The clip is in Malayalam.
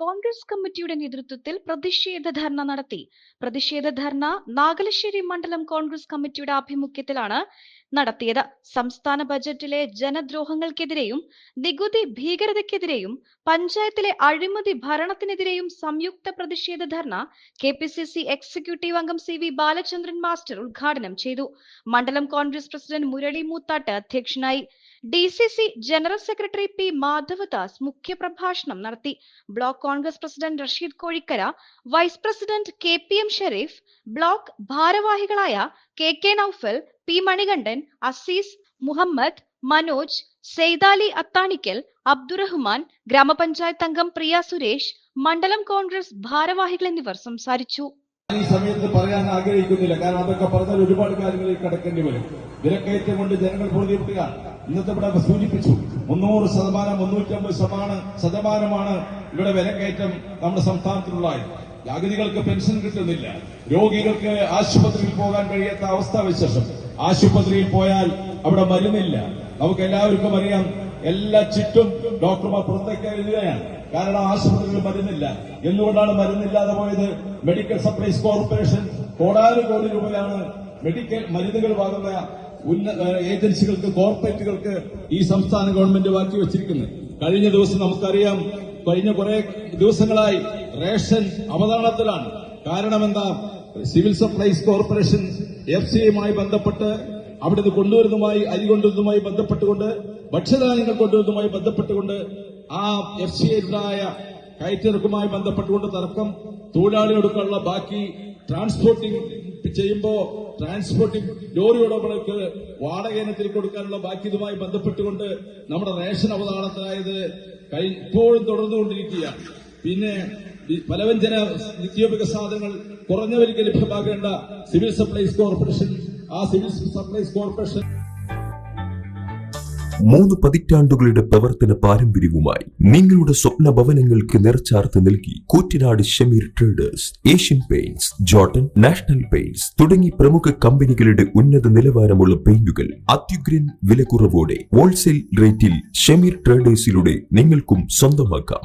കോൺഗ്രസ് കമ്മിറ്റിയുടെ നേതൃത്വത്തിൽ പ്രതിഷേധ ധർണ നടത്തി. പ്രതിഷേധ ധർണ നാഗലശ്ശേരി മണ്ഡലം കോൺഗ്രസ് കമ്മിറ്റിയുടെ ആഭിമുഖ്യത്തിലാണ്. നടത്തിയത്. സംസ്ഥാന ബജറ്റിലെ ജനദ്രോഹങ്ങൾക്കെതിരെയും നികുതി ഭീകരതയ്ക്കെതിരെയും പഞ്ചായത്തിലെ അഴിമതി ഭരണത്തിനെതിരെയും സംയുക്ത പ്രതിഷേധ ധർണ K P C C executive അംഗം സി വി ബാലചന്ദ്രൻ മാസ്റ്റർ ഉദ്ഘാടനം ചെയ്തു. മണ്ഡലം കോൺഗ്രസ് പ്രസിഡന്റ് മുരളി മൂത്താട്ട് അധ്യക്ഷനായി. D C C general secretary P Madhavadas മുഖ്യപ്രഭാഷണം നടത്തി. Block Congress president Rasheed Kozhikkara vice president K P M Shareef block ഭാരവാഹികളായ K K Noufal P Manikandan Azeez Muhammad Manoj Saithali Athanikkal Abdurahman ഗ്രാമപഞ്ചായത്ത് അംഗം പ്രിയ സുരേഷ് മണ്ഡലം കോൺഗ്രസ് ഭാരവാഹികൾ എന്നിവർ സംസാരിച്ചു. ഈ സമയത്ത് പറയാൻ ആഗ്രഹിക്കുന്നില്ല. കാരണം അതൊക്കെ പറഞ്ഞാൽ ഒരുപാട് കാര്യങ്ങളിൽ കടക്കേണ്ടി വരും. വിലക്കയറ്റം കൊണ്ട് ജനങ്ങൾ പൊറുതിമുട്ടുക ഇന്നത്തെ ഇവിടെ സൂചിപ്പിച്ചു. മുന്നൂറ് ശതമാനം മുന്നൂറ്റമ്പത് ശതമാനം ശതമാനമാണ് ഇവിടെ വിലക്കയറ്റം നമ്മുടെ സംസ്ഥാനത്തിലുള്ളത് ജാഗതികൾക്ക് പെൻഷൻ കിട്ടുന്നില്ല. രോഗികൾക്ക് ആശുപത്രിയിൽ പോകാൻ കഴിയാത്ത അവസ്ഥാവിശേഷം ആശുപത്രിയിൽ പോയാൽ അവിടെ മരുന്നില്ല. നമുക്ക് എല്ലാവർക്കും അറിയാം എല്ലാ ചുറ്റും ഡോക്ടർമാർ പുറത്തേക്ക് എഴുതുകയാണ്. കാരണം ആശുപത്രിയിൽ മരുന്നില്ല. എന്തുകൊണ്ടാണ് മരുന്നില്ലാതെ പോയത്? മെഡിക്കൽ സപ്ലൈസ് കോർപ്പറേഷൻ കോടാനുകോടി രൂപയാണ് മെഡിക്കൽ മരുന്നുകൾ വാങ്ങുന്ന ഏജൻസികൾക്ക് കോർപ്പറേറ്റുകൾക്ക് ഈ സംസ്ഥാന ഗവൺമെന്റ് ബാക്കി വെച്ചിരിക്കുന്നത്. കഴിഞ്ഞ ദിവസം നമുക്കറിയാം കഴിഞ്ഞ കുറെ ദിവസങ്ങളായി റേഷൻ അവതരണത്തിലാണ് കാരണം എന്താ? സിവിൽ സപ്ലൈസ് കോർപ്പറേഷൻ എഫ് സിയുമായി ബന്ധപ്പെട്ട് അവിടുന്ന് കൊണ്ടുവരുന്നതുമായി അരി കൊണ്ടുവരുന്നതുമായി ബന്ധപ്പെട്ടുകൊണ്ട് ഭക്ഷ്യധാന്യങ്ങൾ കൊണ്ടുവരുന്നതുമായി ബന്ധപ്പെട്ടുകൊണ്ട് ആ എഫ് സിയിലുണ്ടായ കയറ്റിറക്കുമായി ബന്ധപ്പെട്ടുകൊണ്ട് തർക്കം തൊഴിലാളികൾക്കുള്ള ബാക്കി ട്രാൻസ്പോർട്ടിംഗ് ചെയ്യുമ്പോൾ ട്രാൻസ്പോർട്ടിംഗ് ലോറി വാടക ഇനത്തിൽ കൊടുക്കാനുള്ള ബാക്കി ഇതുമായി ബന്ധപ്പെട്ടുകൊണ്ട് നമ്മുടെ റേഷൻ അവതാളത്തിലായത് ഇപ്പോഴും തുടർന്നുകൊണ്ടിരിക്കുകയാണ്. പിന്നെ ഈ പലവ്യഞ്ജന നിത്യോപയോഗ സാധനങ്ങൾ കുറഞ്ഞ വിലയ്ക്ക് ലഭ്യമാകേണ്ട സിവിൽ സപ്ലൈസ് കോർപ്പറേഷൻ ആ സിവിൽ സപ്ലൈസ് കോർപ്പറേഷൻ. മൂന്ന് പതിറ്റാണ്ടുകളുടെ പ്രവർത്തന പാരമ്പര്യവുമായി നിങ്ങളുടെ സ്വപ്ന ഭവനങ്ങൾക്ക് നിറച്ചാർത്ത് നൽകി Koottanad Shameer traders Asian paints Jotun national paints തുടങ്ങി പ്രമുഖ കമ്പനികളുടെ ഉന്നത നിലവാരമുള്ള പെയിന്റുകൾ അത്യുഗ്രൻ വിലക്കുറവോടെ ഹോൾസെയിൽ റേറ്റിൽ ഷമീർ ട്രേഡേഴ്സിലൂടെ നിങ്ങൾക്കും സ്വന്തമാക്കാം.